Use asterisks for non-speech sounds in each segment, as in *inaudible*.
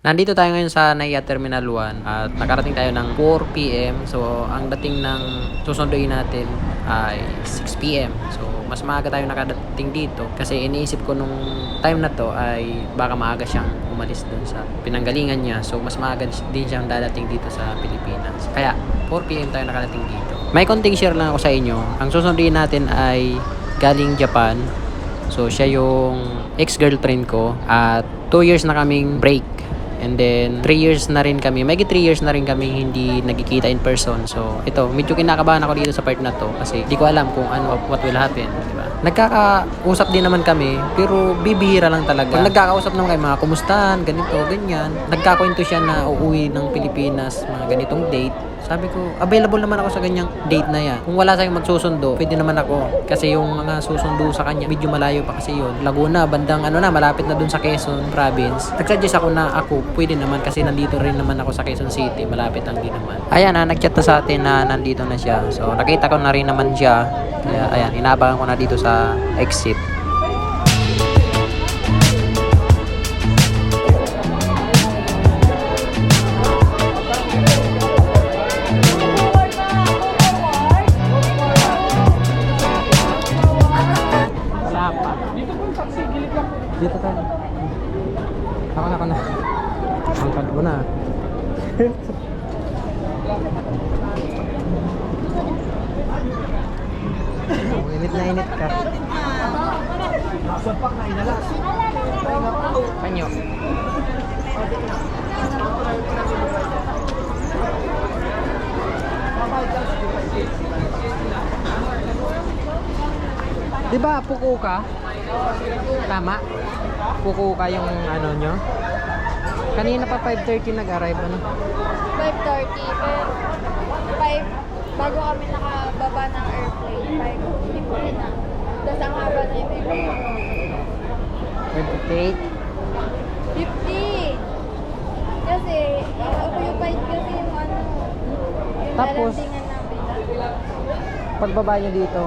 Nandito tayo ngayon sa NAIA Terminal 1 at nakarating tayo ng 4pm. So, ang dating ng susunduin natin ay 6pm. So, mas maaga tayo nakadating dito kasi iniisip ko nung time na to ay baka maaga siyang umalis dun sa pinanggalingan niya. So, mas maaga din siyang dadating dito sa Pilipinas. Kaya, 4pm tayo nakadating dito. May konting share lang ako sa inyo. Ang susunduin natin ay galing Japan. So, siya yung ex-girlfriend ko at 2 years na kaming break. And then, 3 years na rin kami, may 3 years na rin kami hindi nagkikita in person. So, ito, medyo kinakabahan ako dito sa part na to kasi di ko alam kung ano, what will happen. Di ba? Nagkakausap din naman kami, pero bibihira lang talaga. Pag nagkakausap naman kayo, mga kumustahan, ganito, ganyan. Nagkakwento siya na uuwi ng Pilipinas, mga ganitong date. Sabi ko, available naman ako sa ganyang date na yan. Kung wala sa'yo magsusundo, pwede naman ako. Kasi yung mga susundo sa kanya, medyo malayo pa kasi yun. Laguna, bandang ano na, malapit na dun sa Quezon province. Nagsuggest ako na ako, pwede naman kasi nandito rin naman ako sa Quezon City. Malapit lang din naman. Ayan na, nagchat na sa atin na nandito na siya. So, nakita ko na rin naman siya. Kaya, ayan, inaabangan ko na dito sa exit. Dito tayo. Ako na, ako na. Angkad ko na. Oh, init na init ka. Sapak na inalas. Panyo. Di ba puko ka? Tama? Puko ka yung ano nyo? Kanina pa 5.30 nag-arrive ano? 5.30, pero 5, bago kami nakababa ng airplane, 5.50 na. Tapos ang haba na yung may 5.58? 50! Kasi, occupied kasi yung ano, yung Tapos? namin. Pagbaba nyo dito,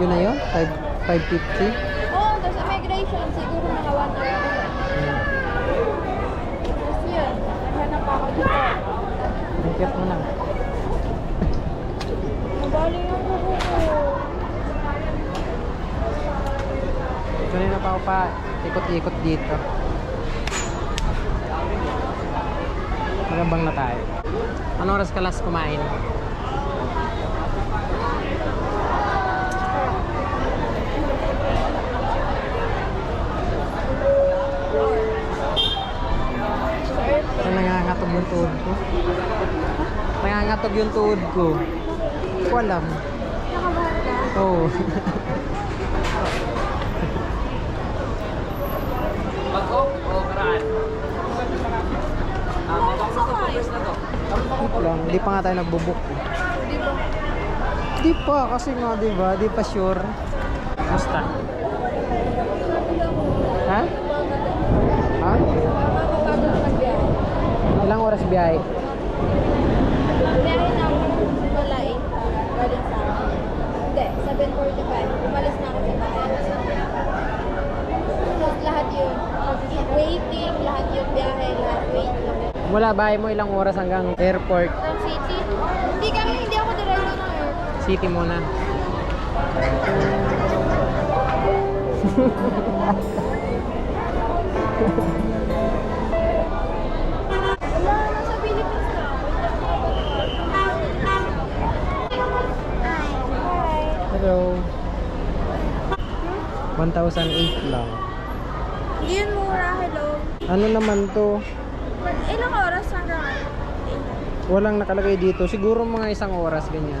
yun na yun? 5, 5.50? Oo, oh, tapos immigration, siguro mga 1 hour. Tapos yun, naghanap ako dito. Hingkit mo na. Mabaling yung buko ko. Kanina pa ako pa ikot-ikot dito. Magabang na tayo. Ano oras ka last kumain? Ay, nangangatog yung tuhod ko. Nangangatog yung tuhod ko. Hindi ko alam. Nakabahan ka? Oo. Wait lang, hindi pa nga tayo nagbubuk. Di ba? Di pa, kasi nga, di ba? Di pa sure. Basta. Ha? Ha? Ilang oras biyahe? Na ako wala 8 galing sa akin. Hindi, 7.45. Umalis na ako sa bahay. Tapos lahat yun. Waiting, lahat yun biyahe, lahat wait. Mula bahay mo ilang oras hanggang airport? From city? Hindi kami, hindi ako diretso ng airport. City muna. Wala, *laughs* nasa Philippines na ako. Hi. Hello. 1,008 lang. Hindi yun mura, hello. Ano naman to? Ilang oras hanggang ano? Walang nakalagay dito. Siguro mga isang oras, ganyan.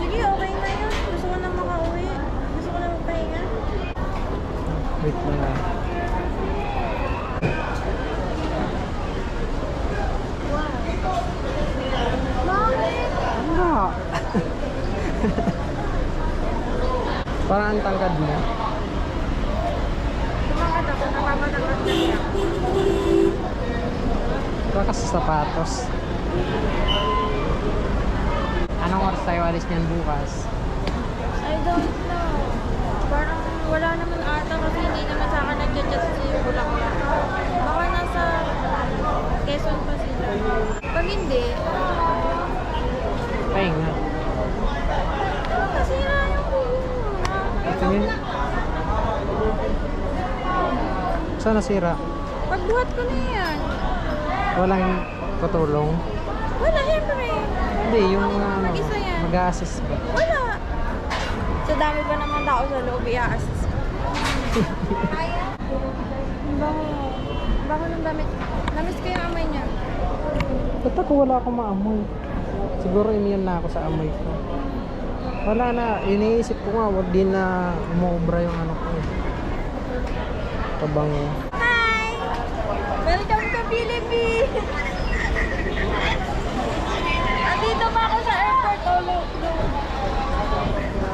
Sige, okay na yun. Gusto ko na makauwi. Gusto ko na magpahinga. Wait lang ah. Bakit? Ano? *laughs* *laughs* Parang ang tangkad mo. Baka sa sapatos. Anong oras tayo alis niyan bukas? I don't know. Parang wala naman ata kasi hindi naman sa akin nag-chat si Bulaklak. Baka nasa hindi, Pahinga. nasira yung kuko. Tingin. Saan nasira? Pagbuhat ko na yan. Walang patulong. Wala, syempre. Hindi, yung uh, Mag-isa yan. mag-a-assist ba? Wala. Sa dami pa naman tao sa loob, i-assist. Ang bango. Ang bango ng damit. Namiss ko yung amoy niya. Ba't ako wala akong maamoy? Siguro immune na ako sa amoy ko. Wala na, iniisip ko nga, wag din na umobra yung ano ko. Eh. Pabango. Hi! Welcome to Philippines! Andito pa ako sa airport. Oh, look, look.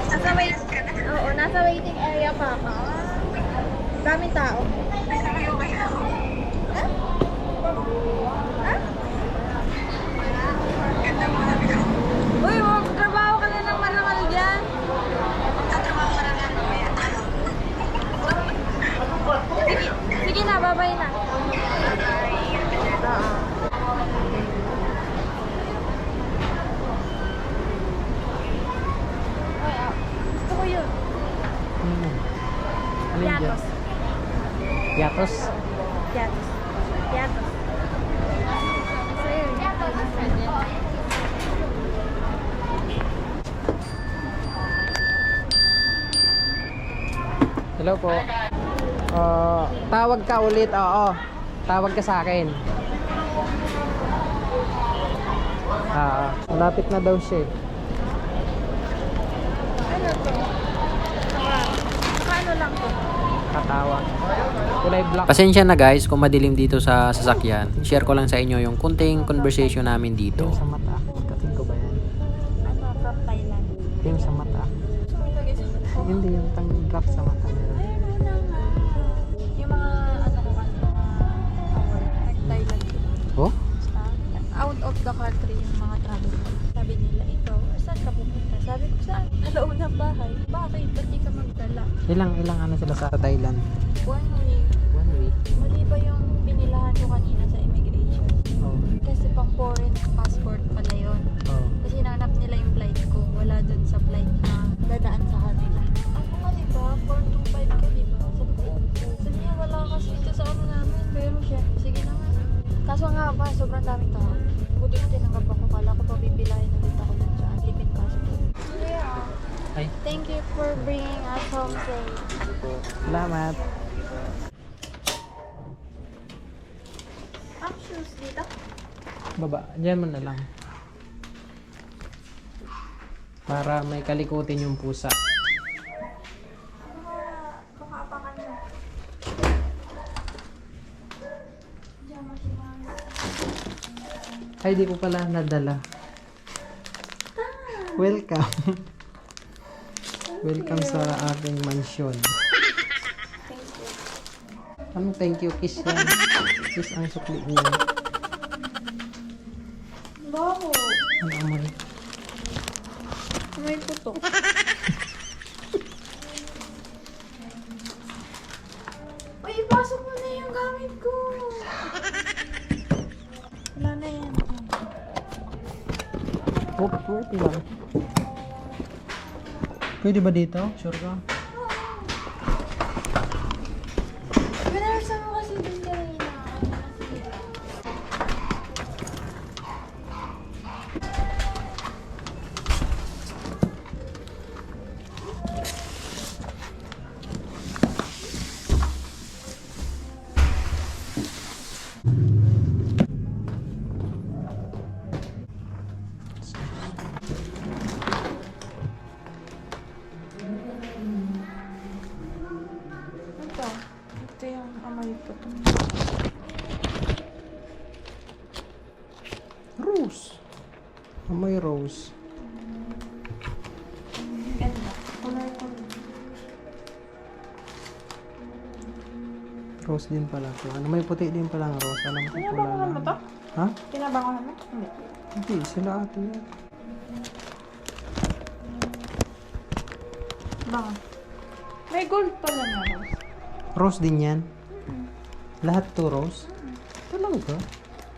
Nasa wait... Oo, nasa waiting area pa ako. Daming tao. Ha? Ha? Uy, magtrabaho ka na ng marangal dyan. Sige, sige na, babay na. Oo. Ay, ah, gusto ko yun. Hmm. Ano yun dyan? Yatos. Yatos? Yatos. Yatos. Gusto yun. Yatos. Hello po. Ah, tawag ka ulit, oo. Tawag ka sa akin. Ah, malapit na daw siya. Ano to? Ano lang to? Katawag. Kulay black. Pasensya na guys kung madilim dito sa sasakyan. Share ko lang sa inyo yung kunting conversation namin dito. Sa mata. Kating ko ba yan? Ano, from Thailand. Yung sa mata. Hindi yung tang drop sa mata niya. Bakit? Ba't di ka magdala? Ilang ilang ano sila sa Thailand? One week. One week. Mali ba yung binilahan ko kanina sa immigration? Oh. Kasi pang foreign passport pala yun. Oh. Kasi hinanap nila yung flight ko. Wala dun sa flight na dadaan sa kanila. Ako nga diba? 425 ka diba? Sabi ko, sabi niya wala kasi ito sa ano namin. Pero siya, sige na nga. Kaso nga ba, sobrang daming tao. Buti ko tinanggap Salamat. Shoes dito? Baba. Diyan mo na lang. Para may kalikutin yung pusa. Ay, di ko pala nadala. Welcome. *laughs* Welcome sa aking mansion. Thank you. Anong thank you? Kiss yan. *laughs* Kiss ang sukli niya. Bago. Ano amoy? May puto. *laughs* Uy, ipasok mo na yung gamit ko. Wala na yan. Oh, pwede lang. Pwede ba dito? Sure ka? Amoy rose. Ganda. Color ko. Rose din pala to. Ano may puti din palang rose. Alam ko pula Tinabangohan mo to? Ha? Tinabangohan mo? Hindi. Hindi, sila ate yan. Bango. May gold pala na rose. Rose din yan. Lahat to rose? Talaga?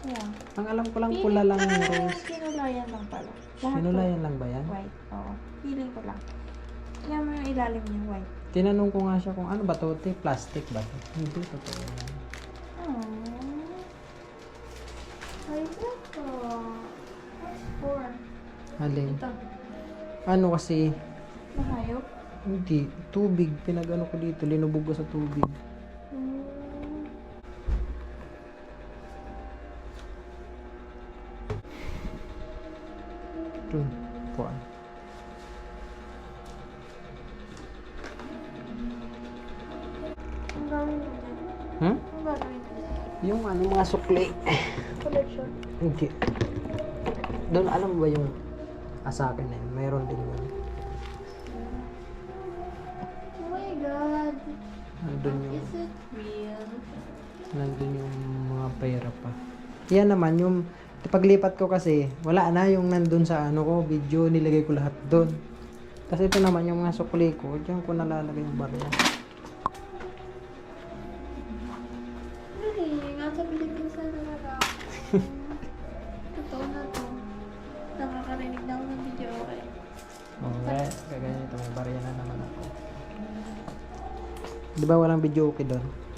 Yeah. Ang alam ko lang pula lang yung rose. *laughs* Sinulayan lang pala. Lahat Sinulayan lang ba yan? white. Oo. Feeling ko lang. Kaya mo yung ilalim niya white. Tinanong ko nga siya kung ano ba to, te? Plastic ba to? Hindi, totoo yan. Aww. Ay, ito. What's for? Alin? Ito. Ano kasi, Mahayop. hindi, tubig. Pinag-ano ko dito, linubog ko sa tubig. 21. Ah. Hmm? Yung ano, mga sukli. Hindi. Doon, alam ba yung asakin na yun? Mayroon din yun. Oh my God. Nandun yung... Is it real? Nandun yung mga pera pa. Yan naman, yung paglipat ko kasi, wala na yung nandun sa ano ko, video, nilagay ko lahat doon. Kasi ito naman yung mga sukli ko, diyan ko nalalagay yung barya. Really? Nasa Pilipinas na talaga. Totoo na to. Nakakarinig na ako ng video, okay? Oh, kaya, kaya ganito, may barya na naman ako. Di ba walang video okay doon?